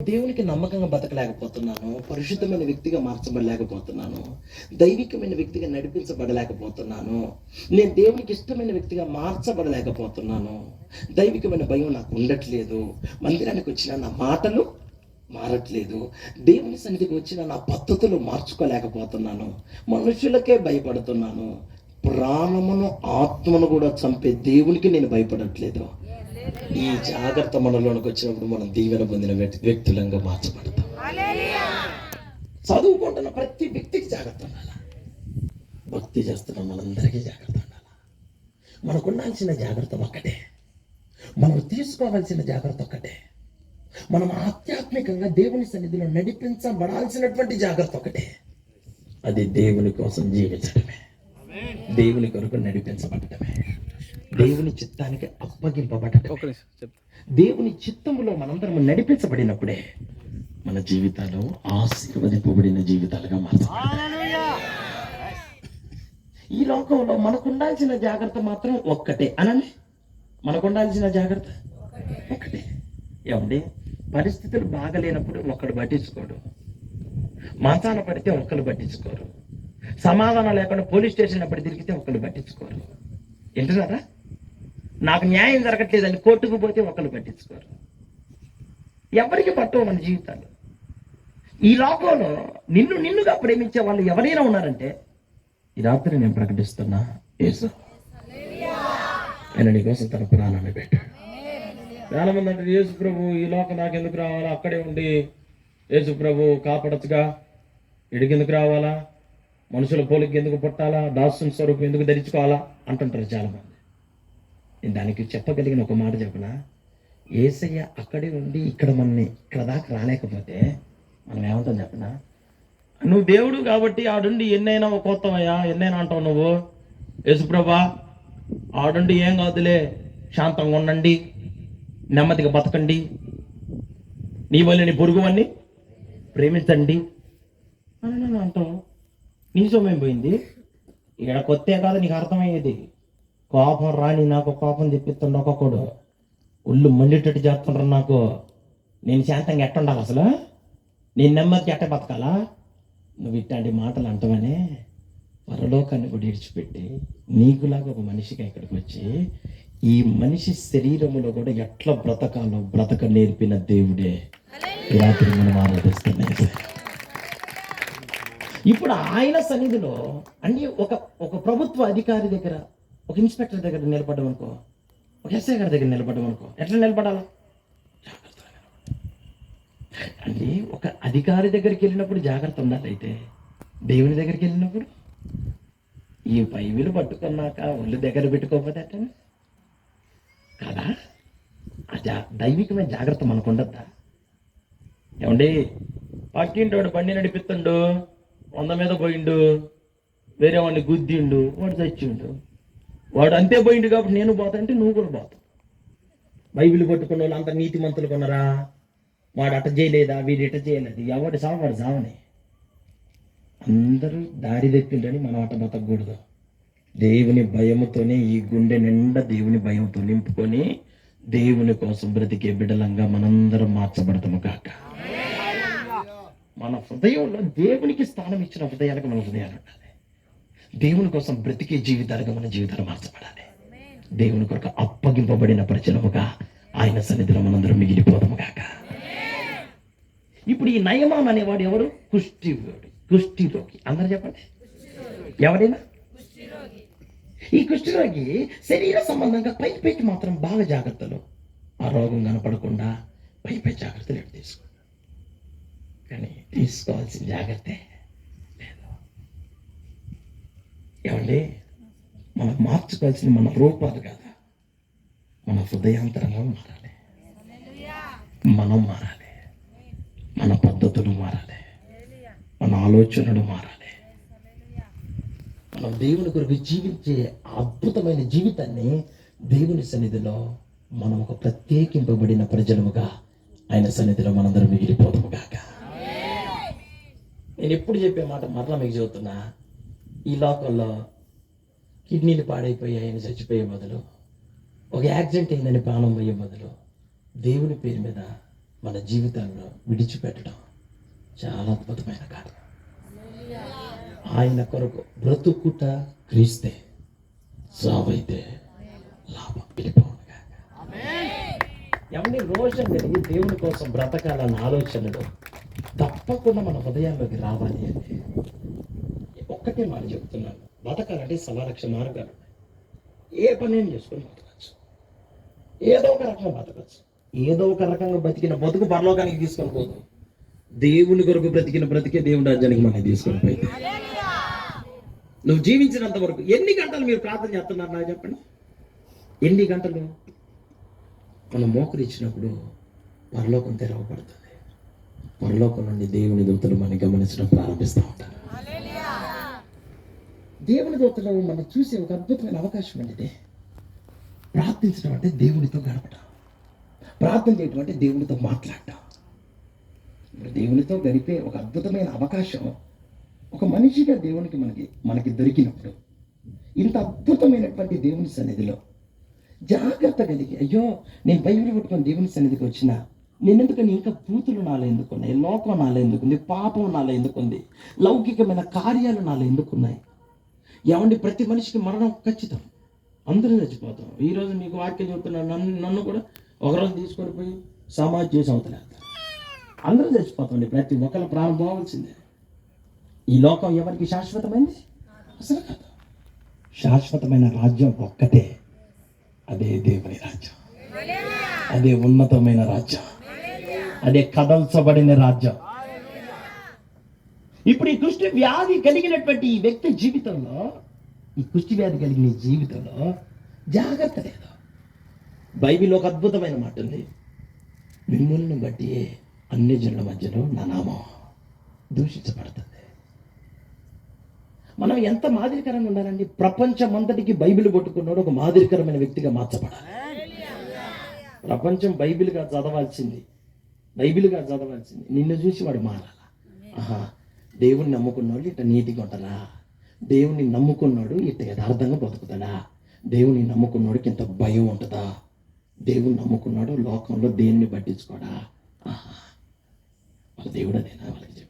దేవునికి నమ్మకంగా బతకలేకపోతున్నాను పరిశుద్ధమైన వ్యక్తిగా మార్చబడలేకపోతున్నాను దైవికమైన వ్యక్తిగా నడిపించబడలేకపోతున్నాను నేను దేవునికి ఇష్టమైన వ్యక్తిగా మార్చబడలేకపోతున్నాను దైవికమైన భయం నాకు ఉండట్లేదు మందిరానికి వచ్చిన నా మాటలు మారట్లేదు దేవుని సన్నిధికి వచ్చిన నా పద్ధతులు మార్చుకోలేకపోతున్నాను మనుషులకే భయపడుతున్నాను ప్రాణమును ఆత్మను కూడా చంపే దేవునికి నేను భయపడట్లేదు. ఈ జాగ్రత్త మనలోనికి వచ్చినప్పుడు మనం దీవెన పొందిన వ్యక్తి- వ్యక్తులంగా మార్చబడతాం. చదువుకుంటున్న ప్రతి వ్యక్తికి జాగ్రత్త ఉండాలి? భక్తి చేస్తున్న మనందరికీ జాగ్రత్త ఉండాలి? మనకు ఉండాల్సిన జాగ్రత్త ఒక్కటే. మనం తీసుకోవాల్సిన జాగ్రత్త ఒక్కటే. మనం ఆధ్యాత్మికంగా దేవుని సన్నిధిలో నడిపించబడాల్సినటువంటి జాగ్రత్త ఒకటే అది దేవుని కోసం జీవించడమే. దేవుని కొరకు నడిపించబడటమే. దేవుని చిత్తానికి చెప్తా. దేవుని చిత్తములో మనందరం నడిపించబడినప్పుడే మన జీవితాలు ఆశీర్వదింపబడిన జీవితాలుగా మారుతాయి. ఈ లోకంలో మనకు ఉండాల్సిన జాగ్రత్త మాత్రం ఒక్కటే. అనండి మనకు ఉండాల్సిన జాగ్రత్త? ఒక్కటే. ఏమండి? పరిస్థితులు బాగలేనప్పుడు ఒక్కడు పట్టించుకోడు. మంచాన పడితే ఒక్కరు పట్టించుకోరు. సమాధానం లేకుండా పోలీస్ స్టేషన్ అప్పుడు తిరిగితే ఒక్కరు పట్టించుకోరు. వింటున్నారా? నాకు న్యాయం జరగట్లేదని కోర్టుకు పోతే ఒకళ్ళు పట్టించుకోరు. ఎవరికి పట్టవు మన జీవితాలు. ఈ లోకంలో నిన్ను నిన్నుగా ప్రేమించే వాళ్ళు ఎవరైనా ఉన్నారంటే ఈ రాత్రి నేను ప్రకటిస్తున్నా యేసు. ఆయన నీకోసం తన ప్రాణాన్ని పెట్టాడు. చాలా మంది అంటే యేసు ప్రభు ఈ లోకం నాకు ఎందుకు రావాలా? అక్కడే ఉండి యేసు ప్రభు కాపాడచ్చుగా. ఎడికెందుకు ఎందుకు రావాలా? మనుషుల పోలికి ఎందుకు పుట్టాలా? దాసుని స్వరూపం ఎందుకు ధరించుకోవాలా? అంటుంటారు చాలా మంది నేను దానికి చెప్పగలిగిన ఒక మాట చెప్పనా? ఏసయ్య అక్కడే ఉండి ఇక్కడ మనని ఇక్కడ దాకా రాలేకపోతే మనం ఏమంటాం చెప్పనా? నువ్వు దేవుడు కాబట్టి ఆడుండి ఎన్నైనా కోత్తమయ్యా ఎన్నైనా అంటావు నువ్వు? యేసుప్రభా ఆడుండి ఏం కాదులే శాంతంగా ఉండండి నెమ్మదిగా బతకండి నీ వల్ల నీ పొరుగువన్నీ ప్రేమించండి. అని అంటావు నీ సమయం పోయింది? ఇక్కడ కొత్తే కాదు నీకు అర్థమయ్యేది. కోపం రాని నాకు కోపం తెప్పిస్తుండ ఒక్కొక్కడు ఒళ్ళు మండేటట్టు చేస్తుండ్రు నాకు. నేను శాంతంగా ఎట్టుండాలి అసలు? నేను నెమ్మదికి ఎట్ట బతకాలా? నువ్వు ఇట్లాంటి మాటలు అంటావనే పరలోకాన్ని కూడా విడిచిపెట్టి నీకులాగా ఒక మనిషిగా ఇక్కడికి వచ్చి ఈ మనిషి శరీరములో కూడా ఎట్లా బ్రతకాలో బ్రతక నేర్పిన దేవుడే. రాత్రి మనం ఆరాధిస్తున్నాయి ఇప్పుడు ఆయన సన్నిధిలో అన్ని ఒక ఒక ప్రభుత్వ అధికారి దగ్గర ఒక ఇన్స్పెక్టర్ దగ్గర నిలబడ్డం అనుకో ఒక ఎస్ఐ గారి దగ్గర నిలబడ్డం అనుకో ఎట్లా నిలబడాలా? నిలబడాలి. అంటే ఒక అధికారి దగ్గరికి వెళ్ళినప్పుడు జాగ్రత్త ఉండాలి అయితే. దేవుని దగ్గరికి వెళ్ళినప్పుడు? ఈ బైబిల్ పట్టుకున్నాక ఒళ్ళు దగ్గర పెట్టుకోకపోతే అట్ట కదా? ఆ జా దైవికమైన జాగ్రత్త మనకు ఉండద్దా? ఏమండి పక్కింటోడు బండి నడిపిస్తుండు వంద మీద పోయిండు వేరే వాడిని గుద్దిండు వాడు చచ్చిండు. వాడు అంతే పోయిండు కాబట్టి నేను పోతా అంటే నువ్వు కూడా పోతావు బైబిల్ పట్టుకున్న వాళ్ళు అంత నీతి మంతులు కొన్నారా? వాడు అట చేయలేదా? వీడు ఇట చేయలేదు? ఎవడు సావు? వాడు సావని. అందరూ దారి తెప్పిండని మనం అట బతకూడదు దేవుని భయముతోనే ఈ గుండె నిండా దేవుని భయంతో నింపుకొని దేవుని కోసం బ్రతికే బిడలంగా మనందరం మార్చబడతాము కాక. మన హృదయంలో దేవునికి స్థానం ఇచ్చిన హృదయాలకు మన హృదయాలు ఉండాలి. దేవుని కోసం బ్రతికే జీవితాలుగా మన జీవితాలు మార్చబడాలి. దేవుని కొరకు అప్పగింపబడిన ప్రజలముగా ఆయన సన్నిధిలో మనందరం మిగిలిపోదాము కాక ఇప్పుడు ఈ నయమాన్ అనేవాడు ఎవరు? కుష్టి కుష్టిరోగి. అందరు చెప్పండి. ఎవరైనా? ఈ కుష్ఠరోగి శరీర సంబంధంగా పై పైకి మాత్రం బాగా జాగ్రత్తలు. ఆ రోగం కనపడకుండా పై పై జాగ్రత్తలు ఎప్పుడు తీసుకో? కానీ తీసుకోవాల్సిన జాగ్రత్త లేదు ఏమండి? మనం మార్చుకోవాల్సిన మన రూపాలు కాదా? మన హృదయాంతరంగా మారాలి. మనం మారాలి. మన పద్ధతులు మారాలి. మన ఆలోచనలు మారాలి. మనం దేవుని కొరకు జీవించే అద్భుతమైన జీవితాన్ని దేవుని సన్నిధిలో మనం ఒక ప్రత్యేకింపబడిన ప్రజలముగా ఆయన సన్నిధిలో మనందరం మిగిలిపోతాము కాక నేను ఎప్పుడు చెప్పే మాట మరలా మీకు చెబుతున్నా? ఈ లోకంలో కిడ్నీలు పాడైపోయాయని చచ్చిపోయే బదులు ఒక యాక్సిడెంట్ అయిందని ప్రాణం పోయే బదులు దేవుని పేరు మీద మన జీవితంలో విడిచిపెట్టడం చాలా అద్భుతమైన కార్యం. ఆయన కొరకు బ్రతుకుట క్రీస్తే సావైతే లాభం పిలిపోనుగా ఎవరి రోషం కలిగి దేవుని కోసం బ్రతకాలన్న ఆలోచనలు తప్పకుండా మన హృదయాల్లోకి రావాలి అంటే ఒక్కటే మాట చెప్తున్నాను. బతకాలంటే సవలక్ష మార్గాలు. ఏ పని అయినా చేసుకొని బతకచ్చు. ఏదో ఒక రకంగా బతకచ్చు. ఏదో ఒక రకంగా బతికిన బతుకు పరలోకానికి తీసుకొని పోదు. దేవుని కొరకు బ్రతికిన బ్రతికే దేవుని రాజ్యానికి మనం తీసుకొని పోయి నువ్వు జీవించినంత వరకు ఎన్ని గంటలు మీరు ప్రార్థన చేస్తున్నారు నాకు చెప్పండి? ఎన్ని గంటలు? మనం మోకరిచ్చినప్పుడు పరలోకం తెరవబడుతుంది. పరలోకం నుండి దేవుని దూతలు మనం గమనించడం ప్రారంభిస్తూ ఉంటారు. దేవుని దూతలను మనం చూసే ఒక అద్భుతమైన అవకాశం అండి ఇది ప్రార్థించడం అంటే దేవునితో గడపడం ప్రార్థన చేయడం అంటే దేవునితో మాట్లాడటం. దేవునితో గడిపే ఒక అద్భుతమైన అవకాశం ఒక మనిషిగా దేవునికి మనకి మనకి దొరికినప్పుడు ఇంత అద్భుతమైనటువంటి దేవుని సన్నిధిలో జాగ్రత్త కలిగి అయ్యో నేను బైబిల్ పట్టుకొని దేవుని సన్నిధికి వచ్చిన నేనెందుకని ఇంకా పూతులు నాలో ఎందుకున్నాయి లోకం నాలో ఎందుకుంది పాపం నాలో ఎందుకుంది లౌకికమైన కార్యాలు నాలో ఎందుకున్నాయి ఏమండి? ప్రతి మనిషికి మరణం ఖచ్చితం. అందరూ చచ్చిపోతాం. ఈరోజు మీకు వాక్యం చెప్తున్నాను నన్ను నన్ను కూడా ఒకరోజు తీసుకొని పోయి సమాజ్ చేసి అవతలేస్తారు అందరూ చచ్చిపోతామండి. ప్రతి ఒక్కరు ప్రాణం పోవాల్సిందే. ఈ లోకం ఎవరికి శాశ్వతమైంది? అసలు కాదు. శాశ్వతమైన రాజ్యం ఒక్కటే. అదే దేవుని రాజ్యం. అదే ఉన్నతమైన రాజ్యం. అదే కదల్చబడిన రాజ్యం. ఇప్పుడు ఈ కుష్టి వ్యాధి కలిగినటువంటి ఈ వ్యక్తి జీవితంలో ఈ కుష్టి వ్యాధి కలిగిన జీవితంలో జాగ్రత్త లేదు. బైబిల్ ఒక అద్భుతమైన మాట ఉంది. మిమ్మల్ని బట్టి అన్ని జనుల మధ్యలో నా నామం దూషించబడుతుంది. మనం ఎంత మాదిరికరంగా ఉండాలండి? ప్రపంచమంతటికి బైబిల్ కొట్టుకున్నాడు ఒక మాదిరికరమైన వ్యక్తిగా మార్చబడాలి. ప్రపంచం బైబిల్గా చదవాల్సింది. బైబిల్గా చదవాల్సింది. నిన్ను చూసి వాడు మారాలా. ఆహా. దేవుణ్ణి నమ్ముకున్నాడు ఇట్ట నీతిగా ఉంటారా దేవుణ్ణి నమ్ముకున్నాడు ఇట్ట యథార్థంగా బ్రతుకుతాడా దేవుని నమ్ముకున్నాడికి ఇంత భయం ఉంటుందా? దేవుని నమ్ముకున్నాడు లోకంలో దేన్ని పట్టించుకోడా? ఆహా. వాళ్ళ దేవుడు అదేనా వాళ్ళకి చెప్పి.